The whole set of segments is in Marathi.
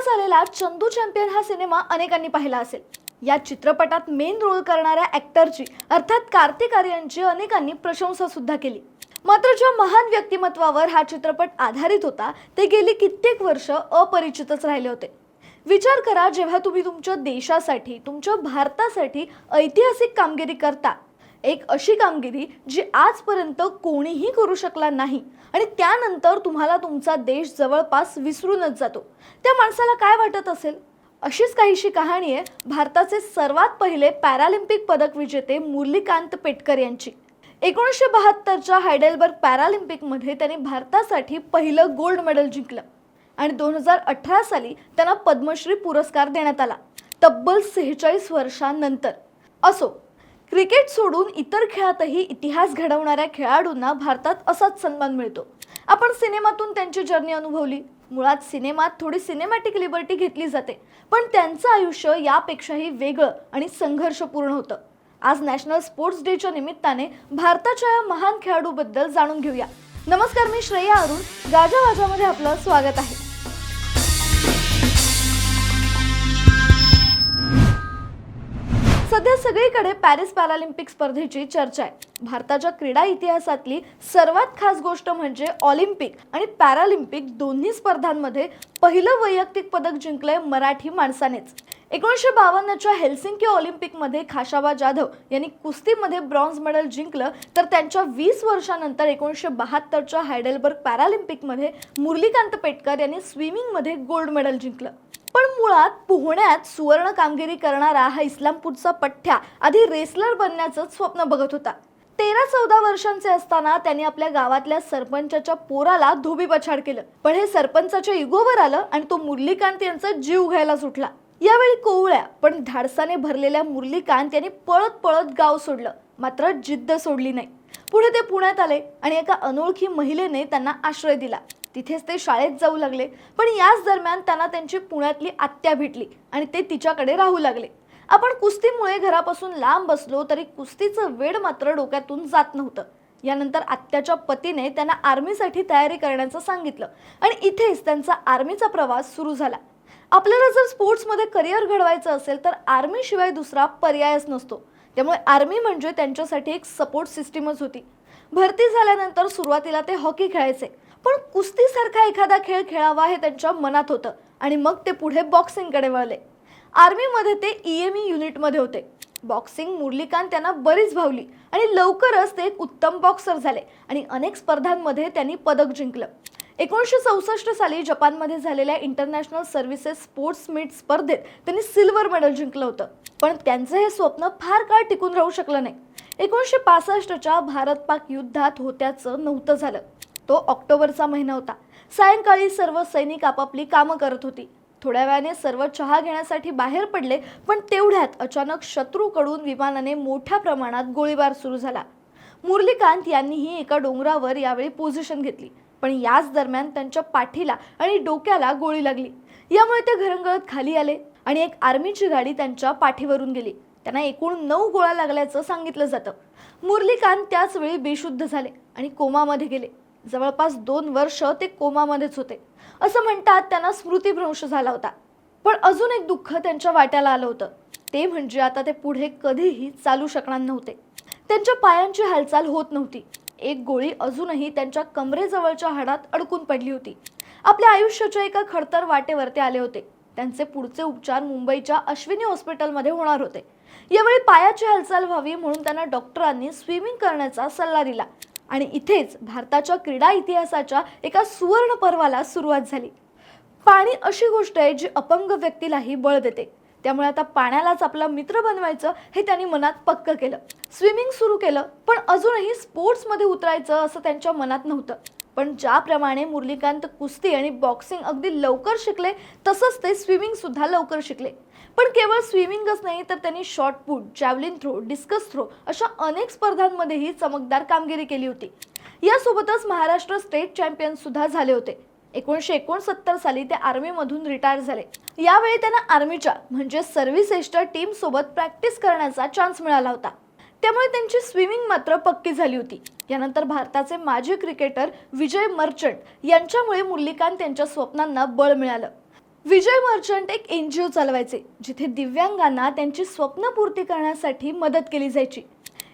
नुकताच आलेला चंदू चॅम्पियन हा सिनेमा अनेकांनी पाहिला असेल. या चित्रपटात मेन रोल करणाऱ्या ॲक्टरची अर्थात कार्तिक आर्यनची अनेकांनी प्रशंसा सुद्धा केली. मात्र ज्या महान व्यक्तिमत्वावर हा चित्रपट आधारित होता ते गेली कित्येक वर्ष अपरिचितच राहिले होते. विचार करा जेव्हा तुम्ही तुमच्या देशासाठी तुमच्या भारतासाठी ऐतिहासिक कामगिरी करता एक अशी कामगिरी जी आजपर्यंत कोणीही करू शकला नाही. आणि त्यानंतर तुम्हाला तुमचा देश जवळपास विसरूनच जातो. त्या माणसाला काय वाटत असेल? अशीच काहीशी कहाणी आहे. भारताचे सर्वात पहिले पॅरालिम्पिक पदक विजेते मुरलीकांत पेटकर यांची. एकोणीसशे बहात्तरच्या हायडेलबर्ग पॅरालिम्पिकमध्ये त्यांनी भारतासाठी पहिलं गोल्ड मेडल जिंकलं. आणि दोन हजार अठरा साली त्यांना पद्मश्री पुरस्कार देण्यात आला. तब्बल सेहेचाळीस वर्षांनंतर. असो क्रिकेट सोडून इतर खेळातही इतिहास घडवणाऱ्या खेळाडूंना भारतात असाच सन्मान मिळतो. आपण सिनेमातून त्यांची जर्नी अनुभवली. मुळात सिनेमात थोडी सिनेमॅटिक लिबर्टी घेतली जाते. पण त्यांचं आयुष्य यापेक्षाही वेगळं आणि संघर्षपूर्ण होतं. आज नॅशनल स्पोर्ट्स डेच्या निमित्ताने भारताच्या या महान खेळाडूबद्दल जाणून घेऊया. नमस्कार मी श्रेया अरुण. गाजा वाजामध्ये आपलं स्वागत आहे. सध्या सगळीकडे पॅरिस पॅरालिम्पिक स्पर्धेची चर्चा आहे. भारताच्या क्रीडा इतिहासातली सर्वात खास गोष्ट म्हणजे ऑलिम्पिक आणि पॅरालिम्पिक दोन्ही स्पर्धांमध्ये पहिलं वैयक्तिक पदक जिंकलंय मराठी माणसानेच. एकोणीसशे बावन्नच्या हेल्सिंकी ऑलिम्पिकमध्ये खाशाबा जाधव यांनी कुस्तीमध्ये ब्रॉन्झ मेडल जिंकलं. तर त्यांच्या वीस वर्षानंतर एकोणीसशे बहात्तरच्या हायडेलबर्ग पॅरालिम्पिकमध्ये मुरलीकांत पेटकर यांनी स्विमिंगमध्ये गोल्ड मेडल जिंकलं. पण मुळात पोहण्यात सुवर्ण कामगिरी करणारा हा इस्लामपूरचा पठ्ठ्या आधी रेसलर बनण्याचं स्वप्न बघत होता. तेरा चौदा वर्षांचे असताना त्यांनी आपल्या गावातल्या सरपंचाच्या पोराला धोबी पछाड केलं. पण हे सरपंचाच्या युगोवर आलं आणि तो मुरलीकांत यांचा जीव घ्यायला सुटला. यावेळी कोवळ्या पण धाडसाने भरलेल्या मुरलीकांत यांनी पळत पळत गाव सोडलं. मात्र जिद्द सोडली नाही. पुढे ते पुण्यात आले आणि एका अनोळखी महिलेने त्यांना आश्रय दिला. तिथेच ते शाळेत जाऊ लागले. पण याच दरम्यान त्यांना त्यांची पुण्यातली आत्या भेटली आणि ते तिच्याकडे राहू लागले. आपण कुस्तीमुळे घरापासून लांब बसलो तरी कुस्तीचं वेड मात्र डोक्यातून जात नव्हतं. यानंतर आत्याच्या पतीने त्यांना आर्मीसाठी तयारी करण्याचं सांगितलं आणि इथेच त्यांचा आर्मीचा प्रवास सुरू झाला. आपल्याला जर स्पोर्ट्समध्ये करिअर घडवायचं असेल तर आर्मीशिवाय दुसरा पर्यायच नसतो. त्यामुळे आर्मी म्हणजे त्यांच्यासाठी एक सपोर्ट सिस्टीमच होती. भरती झाल्यानंतर सुरुवातीला ते हॉकी खेळायचे. पण कुस्तीसारखा एखादा खेळ खेळावा हे त्यांच्या मनात होतं. आणि मग ते पुढे बॉक्सिंगकडे वळले. आर्मीमध्ये ते ई एम ई युनिटमध्ये होते. बॉक्सिंग मुरलीकांत त्यांना बरीच भावली. आणि लवकरच ते एक उत्तम बॉक्सर झाले. आणि अनेक स्पर्धांमध्ये त्यांनी पदक जिंकलं. एकोणीसशे चौसष्ट साली जपानमध्ये झालेल्या इंटरनॅशनल सर्व्हिसेस स्पोर्ट्स मीट स्पर्धेत त्यांनी सिल्वर मेडल जिंकलं होतं. पण त्यांचं हे स्वप्न फार काळ टिकून राहू शकलं नाही. एकोणीसशे पासष्टच्या भारत पाक युद्धात होत्याचं नव्हतं झालं. तो ऑक्टोबरचा महिना होता. सायंकाळी सर्व सैनिक आपापली कामं करत होती. थोड्या वेळाने सर्व चहा घेण्यासाठी बाहेर पडले पण तेवढ्यात अचानक शत्रूकडून विमानाने मोठ्या प्रमाणात गोळीबार सुरू झाला. मुरलीकांत यांनीही एका डोंगरावर यावेळी पोझिशन घेतली पण याच दरम्यान त्यांच्या पाठीला आणि डोक्याला गोळी लागली. यामुळे ते घरंगळत खाली आले आणि एक आर्मीची गाडी त्यांच्या पाठीवरून गेली. त्यांना एकूण नऊ गोळ्या लागल्याचं सांगितलं जातं. मुरलीकांत त्याच वेळी बेशुद्ध झाले आणि कोमामध्ये गेले. जवळपास दोन वर्ष ते कोमामध्येच होते. असं म्हणतात त्यांना स्मृतीभ्रंश झाला होता. पण अजून एक दुःख त्यांच्या वाट्याला आलं होतं. ते म्हणजे आता ते पुढे कधीही चालू शकणार नव्हते. त्यांच्या पायांची हालचाल होत नव्हती. एक गोळी अजूनही त्यांच्या कमरेजवळच्या हाडात अडकून पडली होती. आपल्या आयुष्याच्या एका खडतर वाटेवर ते आले होते. त्यांचे पुढचे उपचार मुंबईच्या अश्विनी हॉस्पिटलमध्ये होणार होते. यावेळी पायाची हालचाल व्हावी म्हणून त्यांना डॉक्टरांनी स्विमिंग करण्याचा सल्ला दिला. आणि इथेच भारताच्या क्रीडा इतिहासाच्या एका सुवर्ण पर्वाला सुरुवात झाली. पाणी अशी गोष्ट आहे जी अपंग व्यक्तीलाही बळ देते. त्यामुळे आता पाण्यालाच आपला मित्र बनवायचं हे त्यांनी मनात पक्क केलं. स्विमिंग सुरू केलं पण अजूनही स्पोर्ट्समध्ये उतरायचं असं त्यांच्या मनात नव्हतं. पण ज्याप्रमाणे मुरलीकांत कुस्ती आणि बॉक्सिंग अगदी लवकर शिकले तसंच ते स्विमिंगसुद्धा लवकर शिकले. पण केवळ स्विमिंगच नाही तर त्यांनी shot put javelin throw discus throw अशा अनेक स्पर्धांमध्येही चमकदार कामगिरी केली होती. यासोबतच महाराष्ट्र स्टेट चॅम्पियन सुद्धा झाले होते. एकोणीसशे एकोणसत्तर साली ते आर्मीमधून रिटायर झाले. यावेळी त्यांना आर्मीच्या म्हणजे सर्व्हिस टीमसोबत प्रॅक्टिस करण्याचा चान्स मिळाला होता. त्यामुळे त्यांची स्विमिंग मात्र पक्की झाली होती. यानंतर भारताचे माजी क्रिकेटर विजय मर्चंट यांच्यामुळे मुरलीकांत त्यांच्या स्वप्नांना बळ मिळालं. विजय मर्चंट एक एन जी ओ चालवायचे जिथे दिव्यांगांना त्यांची स्वप्नपूर्ती करण्यासाठी मदत केली जायची.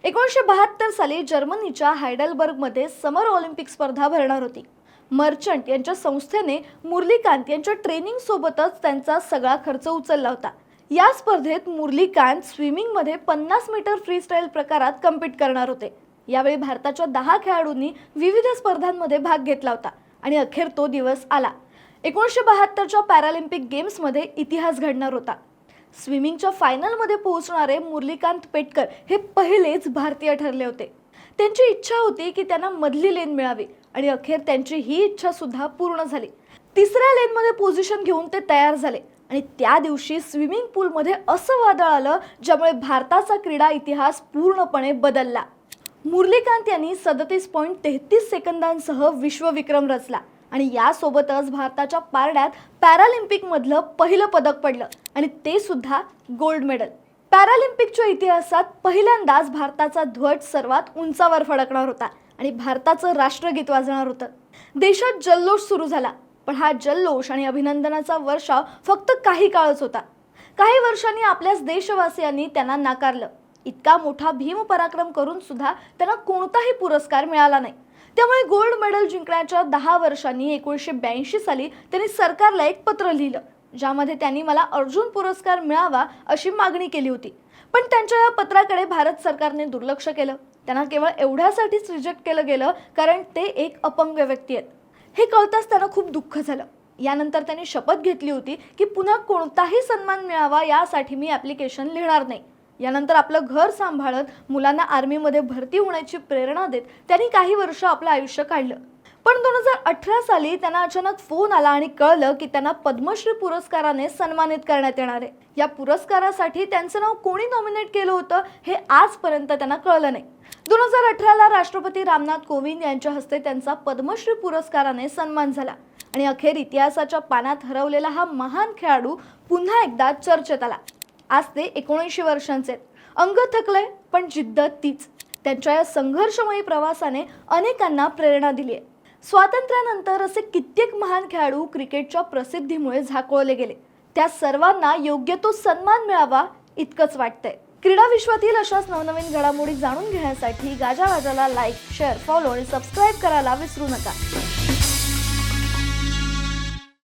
एकोणीसशे बहात्तर साली जर्मनीच्या हायडलबर्गमध्ये समर ऑलिम्पिक स्पर्धा भरणार होती. मर्चंट यांच्या संस्थेने मुरलीकांत यांच्या ट्रेनिंग सोबतच त्यांचा सगळा खर्च उचलला होता. या स्पर्धेत मुरलीकांत स्विमिंगमध्ये पन्नास मीटर फ्रीस्टाईल प्रकारात कम्पीट करणार होते. यावेळी भारताच्या दहा खेळाडूंनी विविध स्पर्धांमध्ये भाग घेतला होता आणि अखेर तो दिवस आला. एकोणीसशे बहात्तरच्या पॅरालिम्पिक गेम्समध्ये इतिहास घडणार होता. स्विमिंगच्या फायनलमध्ये पोहोचणारे मुरलीकांत पेटकर हे पहिलेच भारतीय ठरले होते. त्यांची इच्छा होती की त्यांना मधली लेन मिळावी आणि अखेर त्यांची ही इच्छा सुद्धा पूर्ण झाली. तिसऱ्या लेनमध्ये पोझिशन घेऊन ते तयार झाले. आणि त्या दिवशी स्विमिंग पूलमध्ये असं वादळ आलं ज्यामुळे भारताचा क्रीडा इतिहास पूर्णपणे बदलला. मुरलीकांत यांनी सदतीस पॉईंट तेहतीस सेकंदांसह विश्वविक्रम रचला. आणि यासोबतच भारताच्या पारड्यात पॅरालिम्पिकमधलं पहिलं पदक पडलं. आणि ते सुद्धा गोल्ड मेडल. पॅरालिम्पिकच्या इतिहासात पहिल्यांदाच भारताचा ध्वज सर्वात उंचावर फडकणार होता. आणि भारताचं राष्ट्रगीत वाजणार होतं. देशात जल्लोष सुरू झाला. पण हा जल्लोष आणि अभिनंदनाचा वर्षाव फक्त काही काळच होता. काही वर्षांनी आपल्याच देशवासियांनी त्यांना नाकारलं. इतका मोठा भीम पराक्रम करून सुद्धा त्यांना कोणताही पुरस्कार मिळाला नाही. त्यामुळे गोल्ड मेडल जिंकण्याच्या दहा वर्षांनी एकोणीसशे ब्याऐंशी साली त्यांनी सरकारला एक पत्र लिहिलं ज्यामध्ये त्यांनी मला अर्जुन पुरस्कार मिळावा अशी मागणी केली होती. पण त्यांच्या या पत्राकडे भारत सरकारने दुर्लक्ष केलं. त्यांना केवळ एवढ्यासाठीच रिजेक्ट केलं गेलं कारण ते एक अपंग व्यक्ती आहेत. हे कळताच त्यांना खूप दुःख झालं. यानंतर त्यांनी शपथ घेतली होती की पुन्हा कोणताही सन्मान मिळावा यासाठी मी ॲप्लिकेशन लिहिणार नाही. यानंतर आपलं घर सांभाळत मुलांना आर्मीमध्ये भरती होण्याची प्रेरणा देत त्यांनी काही वर्ष आपलं आयुष्य काढलं. पण दोन हजार अठरा साली त्यांना अचानक फोन आला आणि कळलं की त्यांना पद्मश्री पुरस्काराने सन्मानित करण्यात येणार आहे. या पुरस्कारासाठी त्यांचं नाव कोणी नॉमिनेट केलं होतं हे आजपर्यंत त्यांना कळलं नाही. दोन हजार अठराला राष्ट्रपती रामनाथ कोविंद यांच्या हस्ते त्यांचा पद्मश्री पुरस्काराने सन्मान झाला. आणि अखेर इतिहासाच्या पानात हरवलेला हा महान खेळाडू पुन्हा एकदा चर्चेत आला. आज ते एकोणऐंशी वर्षांचे अंग थकले पण जिद्द तीच. त्यांच्या या संघर्षमयी प्रवासाने अनेकांना प्रेरणा दिली आहे. स्वातंत्र्यानंतर असे कित्येक महान खेळाडू क्रिकेटच्या प्रसिद्धीमुळे झाकोळले गेले. त्या सर्वांना योग्य तो सन्मान मिळावा इतकंच वाटतंय. क्रीडा विश्वातील अशाच नवनवीन घडामोडी जाणून घेण्यासाठी गाजावाजाला लाईक शेअर फॉलो आणि सबस्क्राईब करायला विसरू नका.